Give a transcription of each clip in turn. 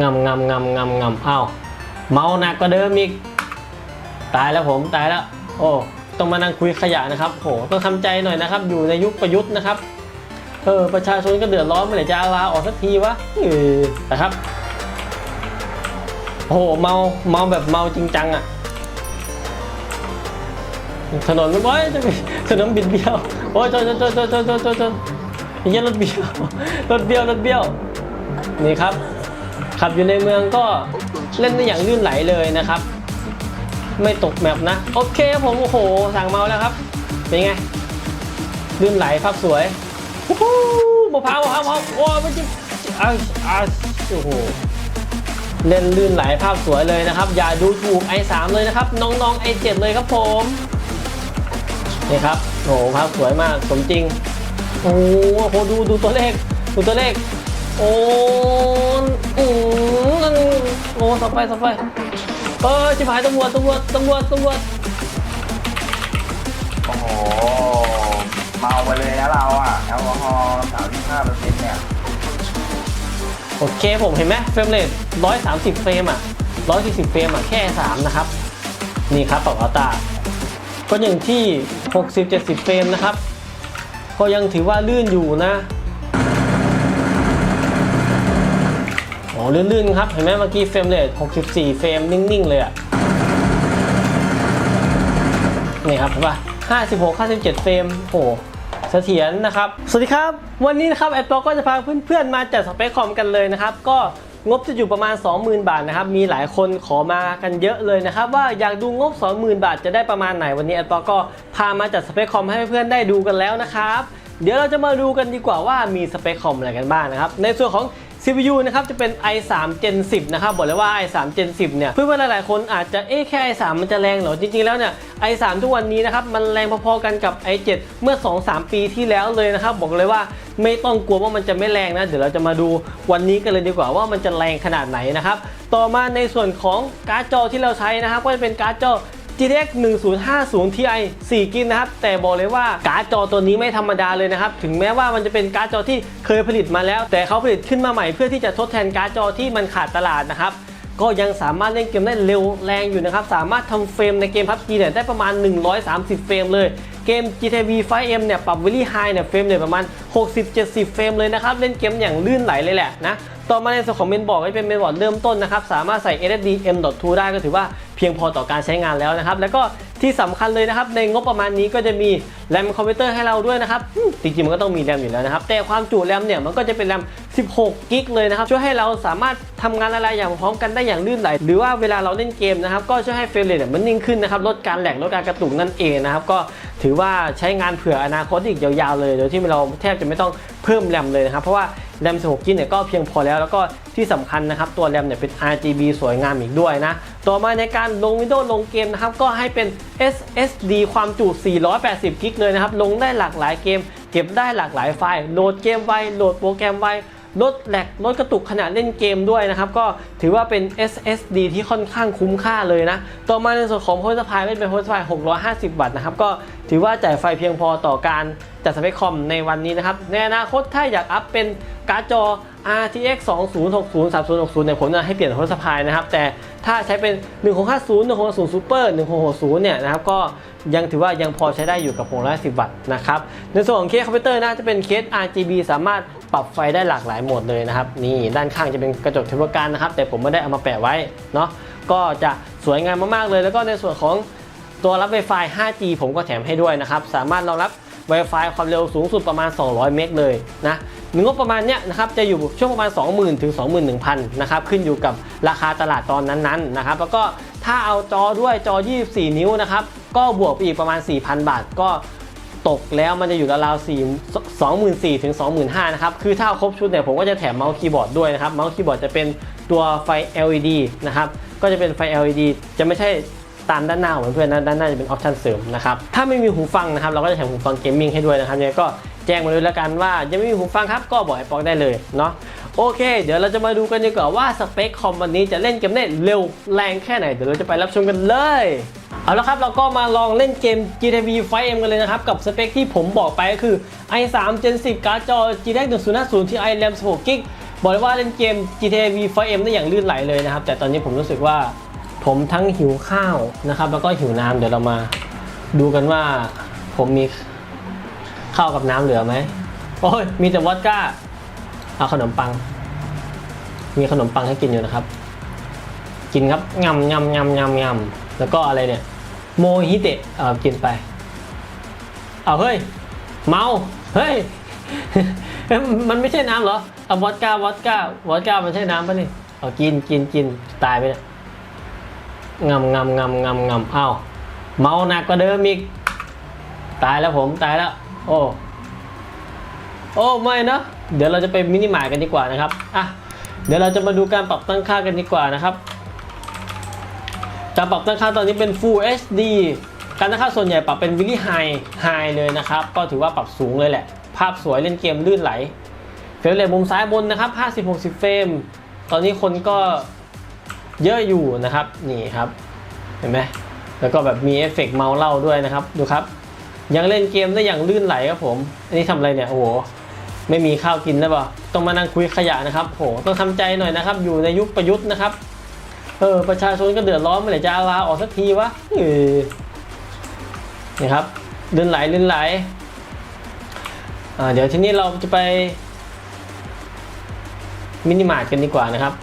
งำงำงำงำงำอ้าวเมาหนักกว่าเดิมอีก ตายแล้วผมตายแล้ว โอ้ต้องมานั่งคุยขยะนะครับโหต้องทำใจหน่อยนะครับ อยู่ในยุคประยุทธ์นะครับเออประชาชนก็เดือดร้อนเมื่ไหร่จะลาออกสักทีวะเออนะครับโหเมาเมาแบบเมาจริงจังอะ่ะถนนไม่ไหวถนนบิดเบี้ยวโอ้ยชนชนชนชนชนชนชนยันรถเบี้ยวรถเบี้ยวรถเบี้ยวนี่ครับ ขับอยู่ในเมืองก็เล่นได้อย่างลื่นไหลเลยนะครับ ไม่ตกแมปนะ โอเคครับผม โอ้โห สั่งเมาแล้วครับ เป็นไง ลื่นไหลภาพสวยโอ้โหมะพร้าวมะพร้าวมะพร้าวโอ้ยมันจะอะอะโอ้โหเล่นลื่นไหลภาพสวยเลยนะครับ อย่าดูถูก i3 เลยนะครับ น้องๆ i7 เลยครับผมนี่ครับโอ้โหภาพสวยมากสมจริงโอ้โหดูดูตัวเลขดูตัวเลขโอ้ โอ้สับไปสับไปเออชิบหายตำรวจตำรวจตำรวจตำรวจโอ้โห เมาไปเลยนะเราอะ แอลกอฮอล์สามสิบห้าเปอร์เซ็นต์เนี่ย โอเคผมเห็นไหมเฟรมเรท130เฟรมอะ140เฟรมอะแค่3นะครับ นี่ครับปรับอัลตราก็อย่างที่ 60-70 เฟรมนะครับ ก็ยังถือว่าลื่นอยู่นะโอ้ ลื่นๆครับ เห็นไหมเมื่อกี้เฟรมเรท64 เฟรมนิ่งๆ เลยอะนี่ครับเห็นปะ56 57 เฟรมโหเสถียรนะครับ สวัสดีครับ วันนี้นะครับแอดปอก็จะพาเพื่อนๆ มาจัดสเปคคอมกันเลยนะครับ ก็งบจะอยู่ประมาณ 20,000 บาทนะครับ มีหลายคนขอมากันเยอะเลยนะครับ ว่าอยากดูงบ 20,000 บาทจะได้ประมาณไหนวันนี้แอดปอก็พามาจัดสเปคคอมให้เพื่อนๆ ได้ดูกันแล้วนะครับ เดี๋ยวเราจะมาดูกันดีกว่าว่ามีสเปคคอมอะไรกันบ้างนะครับ ในส่วนของ CPU นะครับจะเป็น i3 Gen 10 นะครับบอกเลยว่า i3 Gen 10 เนี่ยเพื่อนๆหลายๆคนอาจจะเอ๊ะแค่ i3 มันจะแรงเหรอจริงๆแล้วเนี่ย i3 ทุกวันนี้นะครับมันแรงพอๆกันกับ i7 เมื่อ 2-3 ปีที่แล้วเลยนะครับบอกเลยว่าไม่ต้องกลัวว่ามันจะไม่แรงนะเดี๋ยวเราจะมาดูวันนี้กันเลยดีกว่าว่ามันจะแรงขนาดไหนนะครับต่อมาในส่วนของการ์ดจอที่เราใช้นะครับก็จะเป็นการ์ดจอ GTX 1050 Ti 4กิกนะครับ แต่บอกเลยว่าการ์ดจอตัวนี้ไม่ธรรมดาเลยนะครับ ถึงแม้ว่ามันจะเป็นการ์ดจอที่เคยผลิตมาแล้ว แต่เขาผลิตขึ้นมาใหม่เพื่อที่จะทดแทนการ์ดจอที่มันขาดตลาดนะครับก็ยังสามารถเล่นเกมได้เร็วแรงอยู่นะครับ สามารถทำเฟรมในเกม PUBG เนี่ยได้ประมาณ 130 เฟรมเลย เกม GTA V 5M เนี่ยปรับ Very High เนี่ยเฟรมเนี่ยประมาณ 60-70 เฟรมเลยนะครับ เล่นเกมอย่างลื่นไหลเลยแหละนะ ต่อมาในส่วนของเมนบอร์ดก็จะเป็นเมนบอร์ดเริ่มต้นนะครับ สามารถใส่ SSD M.2 ได้ก็ถือว่า เพียงพอต่อการใช้งานแล้วนะครับ แล้วก็ที่สำคัญเลยนะครับ ในงบประมาณนี้ก็จะมีแรมคอมพิวเตอร์ให้เราด้วยนะครับจริงๆมันก็ต้องมีแรมอยู่แล้วนะครับ แต่ความจุแรมเนี่ยมันก็จะเป็นแรม 16 กิกเลยนะครับ ช่วยให้เราสามารถทำงานอะไรอย่างพร้อมกันได้อย่างลื่นไหล หรือว่าเวลาเราเล่นเกมนะครับ ก็ช่วยให้เฟรมเรทเนี่ยมันนิ่งขึ้นนะครับ ลดการแหลก ลดการกระตุกนั่นเองนะครับ ก็ถือว่าใช้งานเผื่ออนาคตอีกยาวๆเลย โดยที่เราแทบจะไม่ต้อง เพิ่มแรมเลยนะครับ เพราะว่าแรม16กิกเนี่ยก็เพียงพอแล้ว แล้วก็ที่สำคัญนะครับ ตัวแรมเนี่ยเป็น RGB สวยงามอีกด้วยนะ ต่อมาในการลงวิดีโอลงเกมนะครับ ก็ให้เป็น SSD ความจุ 480กิกเลยนะครับ ลงได้หลากหลายเกม เก็บได้หลากหลายไฟล์ โหลดเกมไว โหลดโปรแกรมไว ลดแหลกลดกระตุกขณะเล่นเกมด้วยนะครับ ก็ถือว่าเป็น SSD ที่ค่อนข้างคุ้มค่าเลยนะ ต่อมาในส่วนของโพสต์ไฟล์เป็นโพสต์ไฟ650 วัตต์นะครับ ก็ถือว่าจ่ายไฟเพียงพอต่อการจัดสเปคคอมในวันนี้นะครับ ในอนาคตถ้าอยากอัพเป็นการ์ดจอ RTX 2060 3060เนี่ยผมจะให้เปลี่ยนโพสต์ไฟนะครับ แต่ถ้าใช้เป็น 1650 1650 Super 1660 เนี่ยนะครับ ก็ยังถือว่ายังพอใช้ได้อยู่กับ610วัตต์นะครับ ในส่วนของเคสคอมพิวเตอร์นะจะเป็นเคส RGB สามารถ ปรับไฟได้หลากหลายโหมดเลยนะครับ นี่ด้านข้างจะเป็นกระจกเทปการนะครับ แต่ผมไม่ได้เอามาแปะไว้เนาะก็จะสวยงามมากๆเลย แล้วก็ในส่วนของตัวรับ Wi-Fi 5G ผมก็แถมให้ด้วยนะครับ สามารถรองรับ Wi-Fi ความเร็วสูงสุดประมาณ 200 เมกเลยนะงบประมาณเนี้ยนะครับจะอยู่ช่วงประมาณ 20,000ถึง21,000นะครับขึ้นอยู่กับราคาตลาดตอนนั้นๆนะครับแล้วก็ถ้าเอาจอด้วยจอ 24 นิ้วนะครับก็บวกไปอีกประมาณ 4,000 บาท ก็ ตกแล้วมันจะอยู่ราวๆ4 24,000ถึง25,000นะครับ คือถ้าครบชุดเนี่ยผมก็จะแถมเมาส์คีย์บอร์ดด้วยนะครับ เมาส์คีย์บอร์ดจะเป็นตัวไฟ LED นะครับ ก็จะเป็นไฟ LED จะไม่ใช่ตามด้านหน้าของเพื่อนนะด้านหน้าจะเป็นออปชันเสริมนะครับ ถ้าไม่มีหูฟังนะครับ เราก็จะแถมหูฟังเกมมิ่งให้ด้วยนะครับยังไงก็แจ้งมาเลยแล้วกันว่ายังไม่มีหูฟังครับก็บอกไอ้ปอกได้เลยเนาะโอเค เดี๋ยวเราจะมาดูกันดีกว่าว่าสเปคคอมวันนี้จะเล่นเกมได้เร็วแรงแค่ไหนเดี๋ยวเราจะไปรับชมกันเลย เอาละครับเราก็มาลองเล่นเกม GTV 5M กันเลยนะครับ กับสเปคที่ผมบอกไปก็คือ i3 Gen 10 การ์ดจอ GTX 1050 Ti RAM 16 GB บอกเลยว่าเล่นเกม GTA V 5M ได้อย่างลื่นไหลเลยนะครับ แต่ตอนนี้ผมรู้สึกว่าผมทั้งหิวข้าวนะครับ แล้วก็หิวน้ำเดี๋ยวเรามาดูกันว่าผมมีข้าวกับน้ำเหลือไหมโอ้ยมีแต่วอดก้าเอาขนมปัง มีขนมปังให้กินอยู่นะครับ กินครับงำงำงำงำงำแล้วก็อะไรเนี่ย โมฮิเตะเออกินไป เอาเฮ้ย เมา เฮ้ย มันไม่ใช่น้ำเหรอ เอาวอดก้าวอดก้าวอดก้ามันใช่น้ำปะนี่ เอากินกินกินตายไปเนี่ยงำงำงำงำงำเอาเมาหนักกว่าเดิมอีก ตายแล้วผมตายแล้ว โอ้โอ้ไม่นะ เดี๋ยวเราจะไปมินิมาร์ทกันดีกว่านะครับ อะ เดี๋ยวเราจะมาดูการปรับตั้งค่ากันดีกว่านะครับ การปรับตั้งค่าตอนนี้เป็น Full HD การตั้งค่าส่วนใหญ่ปรับเป็น Really High High เลยนะครับ ก็ถือว่าปรับสูงเลยแหละ ภาพสวยเล่นเกมลื่นไหล เฟรมเรทมุมซ้ายบนนะครับ 50-60 เฟรม ตอนนี้คนก็เยอะอยู่นะครับ นี่ครับ เห็นไหมแล้วก็แบบมีเอฟเฟกต์เมาส์เล่าด้วยนะครับ ดูครับ ยังเล่นเกมได้อย่างลื่นไหลครับผม อันนี้ทำอะไรเนี่ย โอ้โห ไม่มีข้าวกินได้ป่ะต้องมานั่งคุยขยะนะครับโหต้องทำใจหน่อยนะครับ อยู่ในยุคประยุทธ์นะครับ เออประชาชนก็เดือดร้อนเมื่อไหร่จะลาออกสักทีวะเออนี่ครับลื่นไหลลื่นไหลอ่าเดี๋ยวทีนี้เราจะไปมินิมาร์ทกันดีกว่านะครับ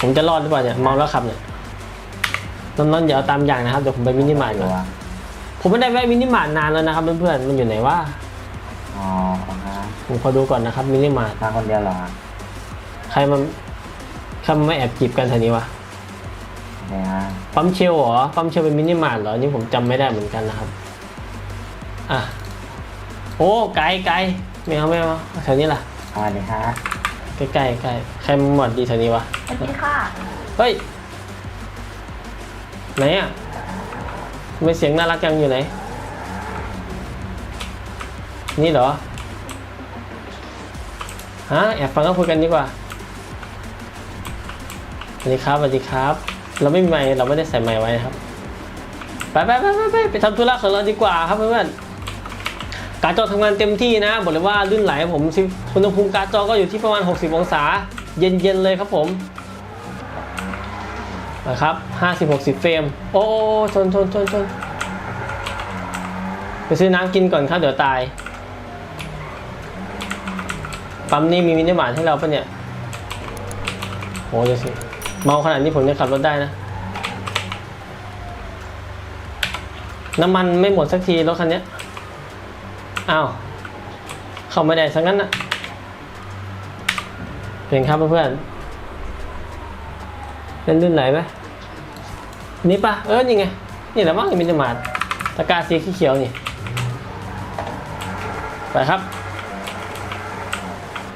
ผมจะรอดหรือเปล่าเนี่ยเมาแล้วขับเนี่ยน้องๆอย่าเอาตามอย่างนะครับเดี๋ยวผมไปมินิมาร์ทก่อนตัวผมไม่ได้แวะมินิมาร์ทนานแล้วนะครับเพื่อนๆมันอยู่ไหนวะอ๋อฮะผมขอดูก่อนนะครับมินิมาร์ทมาคนเดียวเหรอใครมัน ใครมันไม่แอบจีบกันแถวนี้วะเนี่ยฮะปั๊มเชลเหรอปั๊มเชลเป็นมินิมาร์ทเหรอนี่ผมจำไม่ได้เหมือนกันนะครับอะโอ้ไกลไกลไม่เอาไม่เอาแถวนี้ล่ะสวัสดีฮะใกล้ใกล้ใกล้ใครมันหมดดีแถวนี้วะสวัสดีค่ะเฮ้ยไหนอะทำไม่เสียงน่ารักจังอยู่ไหนนี่เหรอฮะแอบฟังเขาคุยกันดีกว่า สวัสดีครับสวัสดีครับ เราไม่มีไมค์เราไม่ได้ใส่ไมค์ไว้นะครับไปไปไปไปไปไปทำธุระของเราดีกว่าครับเพื่อนๆการจอทำงานเต็มที่นะบอกเลยว่าลื่นไหลผมอุณหภูมิการจอก็อยู่ที่ประมาณ 60 องศา เย็นๆเลยครับผมนะครับ50 60 เฟรม โอ้ชนชนชนชนไปซื้อน้ำกินก่อนครับเดี๋ยวตาย ปั๊มนี่มีมินิมาร์ทให้เราปะเนี่ยโอ้ยสิ เมาขนาดนี้ผมยังขับรถได้นะ น้ำมันไม่หมดสักทีรถคันนี้อ้าวเข้าไม่ได้สักงั้นนะเป็นครับเพื่อนๆเล่นลื่นไหลไหมนี่ปะเออนี่ไง นี่แหละมั้งมินิมาร์ทตะกร้าสีเขียวนี่ ไปครับ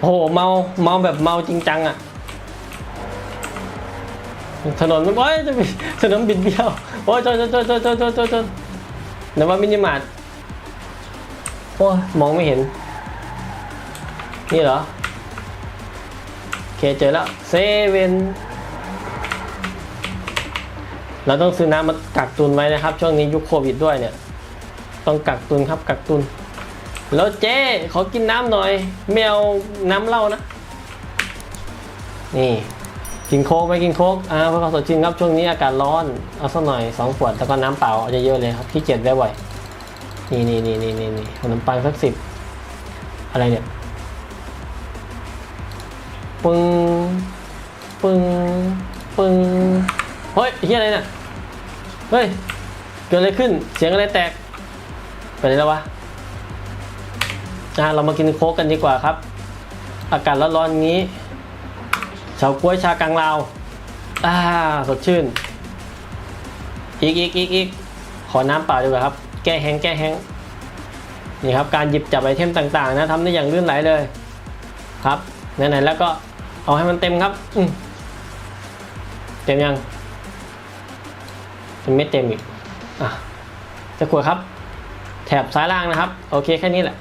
โอ้โห เมา เมาแบบเมาจริงจังอะ ถนนมันโอ้ยจะบิดถนนบิดเบี้ยวโอ้ยชนชนชนชนชนชนชนชนเดี๋ยวว่ามินิมาร์ทโอ้ยมองไม่เห็น นี่เหรอโอเคเจอแล้วเซเว่นเราต้องซื้อน้ำมากักตุนไว้นะครับ ช่วงนี้ยุคโควิดด้วยเนี่ย ต้องกักตุนครับกักตุน แล้วเจ๊ขอกินน้ำหน่อยไม่เอาน้ำเหล้านะ นี่ กินโค้กไปกินโค้กอ่าเพื่อความสดชื่นครับช่วงนี้อากาศร้อนเอาสักหน่อยสองขวดแล้วก็น้ำเปล่าเอาเยอะๆเลยครับขี้เกียจแวะบ่อยนี่นี่นี่นี่นี่นี่ขนมปังสักสิบอะไรเนี่ยปึ้งปึ้งปึ้งเฮ้ยเฮียอะไรเนี่ยเฮ้ยเกิดอะไรขึ้นเสียงอะไรแตกไปไหนแล้ววะอะเรามากินโค้กกันดีกว่าครับ อากาศร้อนๆอย่างนี้ เฉาก๊วยชากังลาวอ่าสดชื่น อีกอีกอีกอีกขอน้ำเปล่าดีกว่าครับ แก้แห้งแก้แห้งนี่ครับการหยิบจับไอเทมต่างๆ นะทำได้อย่างลื่นไหลเลย ครับไหนๆแล้วก็เอาให้มันเต็มครับเต็มยังยังไม่เต็มอีกอะจะขวดครับ แถบซ้ายล่างนะครับ โอเคแค่นี้แหละ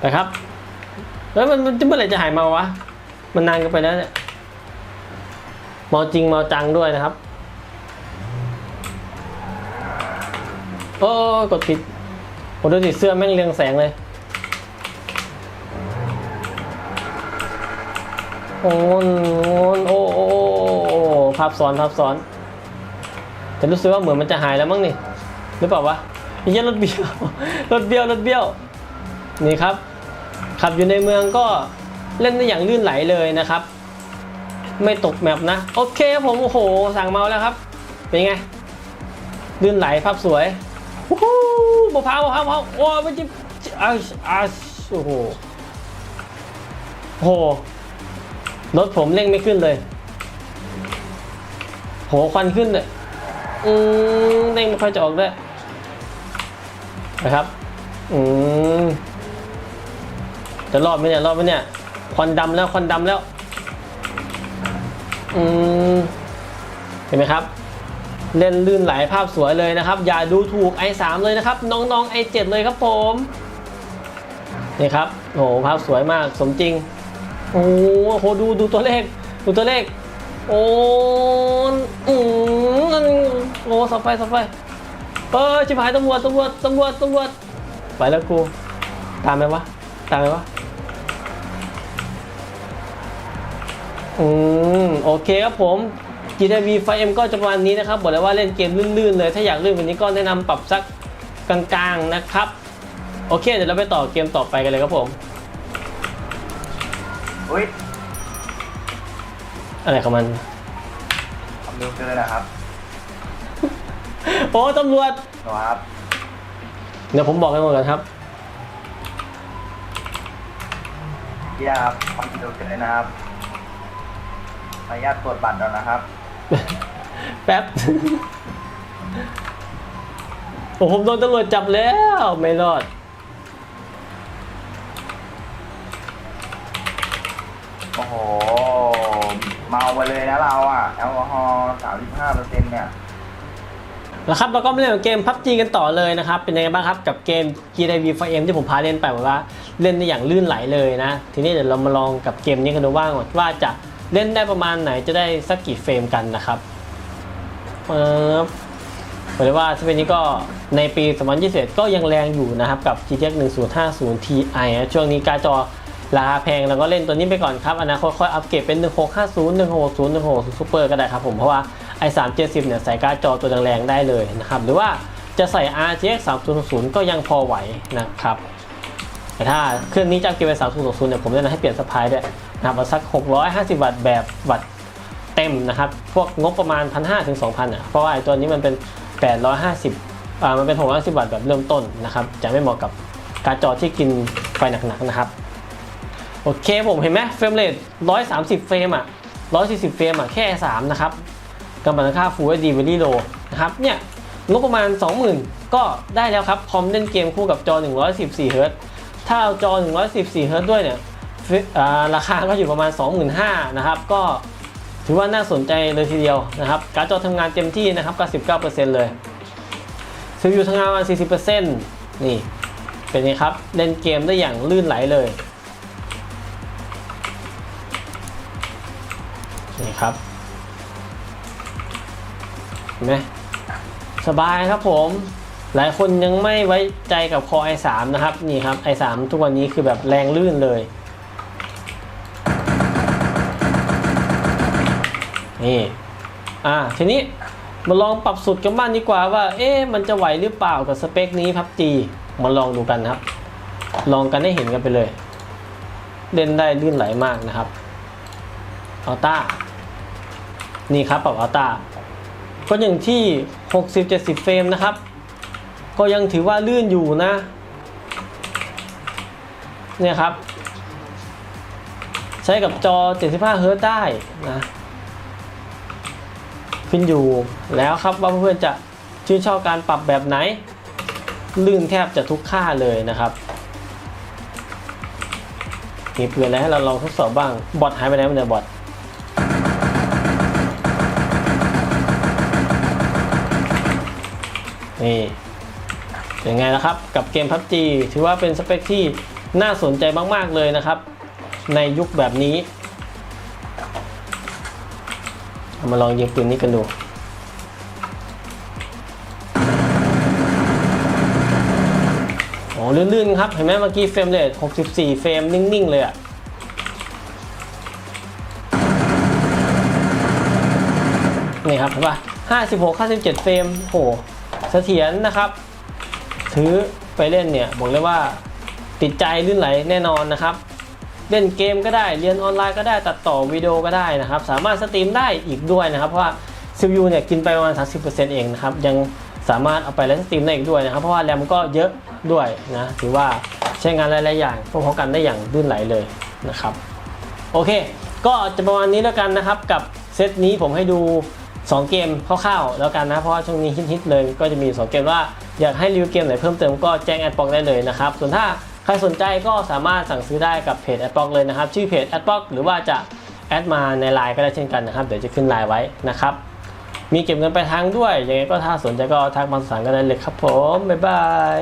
ไปครับแล้วมันเมื่อไหร่จะหายมาวะ มันนานกันไปแล้วเนี่ยเมาจริงเมาจังด้วยนะครับ โอ้กดผิดโอ้ดูสิเสื้อแม่งเรืองแสงเลย โอ้โโอ้โอ้โอ้โอ้ภาพซ้อนภาพซ้อน แต่รู้สึกว่าเหมือนมันจะหายแล้วมั้งนี่หรือเปล่าวะไอ้เหี้ยรถเบี้ยวรถเบี้ยวรถเบี้ยว นี่ครับ ขับอยู่ในเมืองก็ เล่นได้อย่างลื่นไหลเลยนะครับ ไม่ตกแมปนะ โอเคครับผมโอ้โห สั่งเมาแล้วครับ เป็นไง ลื่นไหลภาพสวยวู้ฮู้มะพร้าวมะพร้าวมะพร้าโอ้ยมันจะอาอาโอ้โหโอ้โหรถผมเร่งไม่ขึ้นเลย โหควันขึ้นเลยอืมเร่งไม่ค่อยจะออกด้วยนะครับ อืมจะรอดไหมเนี่ย รอดไหมเนี่ย ควันดำแล้วควันดำแล้วอืมเห็นไหมครับ เล่นลื่นไหลภาพสวยเลยนะครับ อย่าดูถูก i3 เลยนะครับ น้องๆ i7 เลยครับผมนี่ครับโอ้โหภาพสวยมากสมจริงโอ้โหดูดูตัวเลข ดูตัวเลข โอ้อืมโอ้สับไฟสับไฟเออชิบหายตำรวจตำรวจตำรวจตำรวจไปแล้วกูตามไหมวะตามไหมวะ อืมโอเคครับผม GTV 5M ก็จะประมาณนี้นะครับ บอกเลยว่าเล่นเกมลื่นๆเลย ถ้าอยากลื่นกว่านี้ก็แนะนำปรับสักกลางๆนะครับ โอเค เดี๋ยวเราไปต่อเกมต่อไปกันเลยครับผม อุ้ยอะไรของมัน ทำเร็วเกินนะครับโอ้ตำรวจ หนูครับเดี๋ยวผมบอกให้หมดก่อนครับพี่ครับทำเร็วเกินนะครับ ขออนุญาตตรวจบัตรแล้วนะครับ แป๊บ โอ้ผมโดนตำรวจจับแล้ว ไม่รอด โอ้โห เมาไปเลยนะเราอะ แอลกอฮอล์สามสิบห้าเปอร์เซ็นต์เนี่ย แล้วครับเราก็มาเล่นเกม PUBG กันต่อเลยนะครับ เป็นยังไงบ้างครับกับเกม GTV 5M ที่ผมพาเล่นไปบอกว่าเล่นได้อย่างลื่นไหลเลยนะ ทีนี้เดี๋ยวเรามาลองกับเกมนี้กันดูว่างว่าจะ เล่นได้ประมาณไหนจะได้สักกี่เฟรมกันนะครับเออบอกเลยว่าสเปนนี้ก็ในปี 2021 ก็ยังแรงอยู่นะครับ กับ GTX 1050 Ti นะช่วงนี้การ์ดจอราคาแพงเราก็เล่นตัวนี้ไปก่อนครับ อนาคตค่อยอัปเกรดเป็น 1650 1660 1660 Super ก็ได้ครับผมเพราะว่า i3 70เนี่ยใส่การ์ดจอตัวแรงๆได้เลยนะครับ หรือว่าจะใส่ RTX 3060 ก็ยังพอไหวนะครับ แต่ถ้าเครื่องนี้จะอัปเกรดเป็น3060เนี่ยผมแนะนำให้เปลี่ยนสปายด้วยนะครับเอาสัก 650 วัตต์แบบวัตต์เต็มนะครับ พวกงบประมาณ 1,500ถึง2,000อะเพราะว่าไอ้ตัวนี้มันเป็น 850อ่ามันเป็น650วัตต์แบบเริ่มต้นนะครับจะไม่เหมาะกับการจอที่กินไฟหนักๆนะครับโอเคผมเห็นไหมเฟรมเรท130 เฟรมอะ140 เฟรมอะแค่ 3 นะครับกำลังค่า Full HD Very Low นะครับเนี่ยงบประมาณ 20,000 ก็ได้แล้วครับ คอมเล่นเกมคู่กับจอ 114เฮิร์ตซ์ ถ้าเอาจอ 114เฮิรต์ด้วยเนี่ยราคาก็อยู่ประมาณ 25,000นะครับ ก็ถือว่าน่าสนใจเลยทีเดียวนะครับ การดจอทำงานเต็มที่นะครับ 99%เลยซีพียูทำงานประมาณ40%นี่ เป็นไงครับ เล่นเกมได้อย่างลื่นไหลเลยนี่ครับเห็นไหมสบายครับผม หลายคนยังไม่ไว้ใจกับคอ i3 นะครับ นี่ครับ i3 ทุกวันนี้คือแบบแรงลื่นเลย นี่ อ่า ทีนี้มาลองปรับสุดกันบ้างดีกว่าว่า เอ๊ะ มันจะไหวหรือเปล่ากับสเปคนี้พับจีมาลองดูกันครับ ลองกันให้เห็นกันไปเลย เล่นได้ลื่นไหลมากนะครับอัลต้า นี่ครับปรับอัลต้า ก็อย่างที่ 60-70 เฟรมนะครับ ก็ยังถือว่าลื่นอยู่นะ เนี่ยครับ ใช้กับจอ 75 เฮิร์ตได้นะ ขึ้นอยู่แล้วครับว่าเพื่อนๆจะชื่นชอบการปรับแบบไหน ลื่นแทบจะทุกค่าเลยนะครับมีเพื่อนอะไรให้เราลองทดสอบบ้าง บอทหายไปไหนมันเนี่ยบอทนี่ ยังไงนะครับ กับเกม PUBG ถือว่าเป็นสเปคที่น่าสนใจมากๆเลยนะครับ ในยุคแบบนี้มาลองยิงปืนนี้กันดูโอ้ลื่นๆครับ เห็นไหมเมื่อกี้เฟรมเรท64 เฟรมนิ่ง ๆ เลยอะนี่ครับเห็นปะ56 57 เฟรมโหเสถียรนะครับ ถือไปเล่นเนี่ยบอกเลยว่าติดใจลื่นไหลแน่นอนนะครับ เล่นเกมก็ได้เรียนออนไลน์ก็ได้ตัดต่อวิดีโอก็ได้นะครับ สามารถสตรีมได้อีกด้วยนะครับ เพราะว่า CPU เนี่ยกินไปประมาณ 30%เองนะครับ ยังสามารถเอาไปเล่นสตรีมได้อีกด้วยนะครับ เพราะว่าแรมก็เยอะด้วยนะถือว่าใช้งานหลาย ๆ อย่างพร้อมๆกันได้อย่างลื่นไหลเลยนะครับ โอเค ก็จะประมาณนี้แล้วกันนะครับกับเซตนี้ผมให้ดู 2 เกมคร่าวๆแล้วกันนะ เพราะว่าช่วงนี้ฮิตๆเลยก็จะมี 2 เกมว่าอยากให้รีวิวเกมไหนเพิ่มเติมก็แจ้งแอดบ็อกได้เลยนะครับ ส่วนถ้าใครสนใจก็สามารถสั่งซื้อได้กับเพจแอดบ็อกเลยนะครับ ชื่อเพจแอดบ็อกหรือว่าจะแอดมาในไลน์ก็ได้เช่นกันนะครับ เดี๋ยวจะขึ้นไลน์ไว้นะครับ มีเก็บเงินไปทางด้วยยังไงก็ถ้าสนใจก็ทักมาสานกันได้เลยครับผมบ๊ายบาย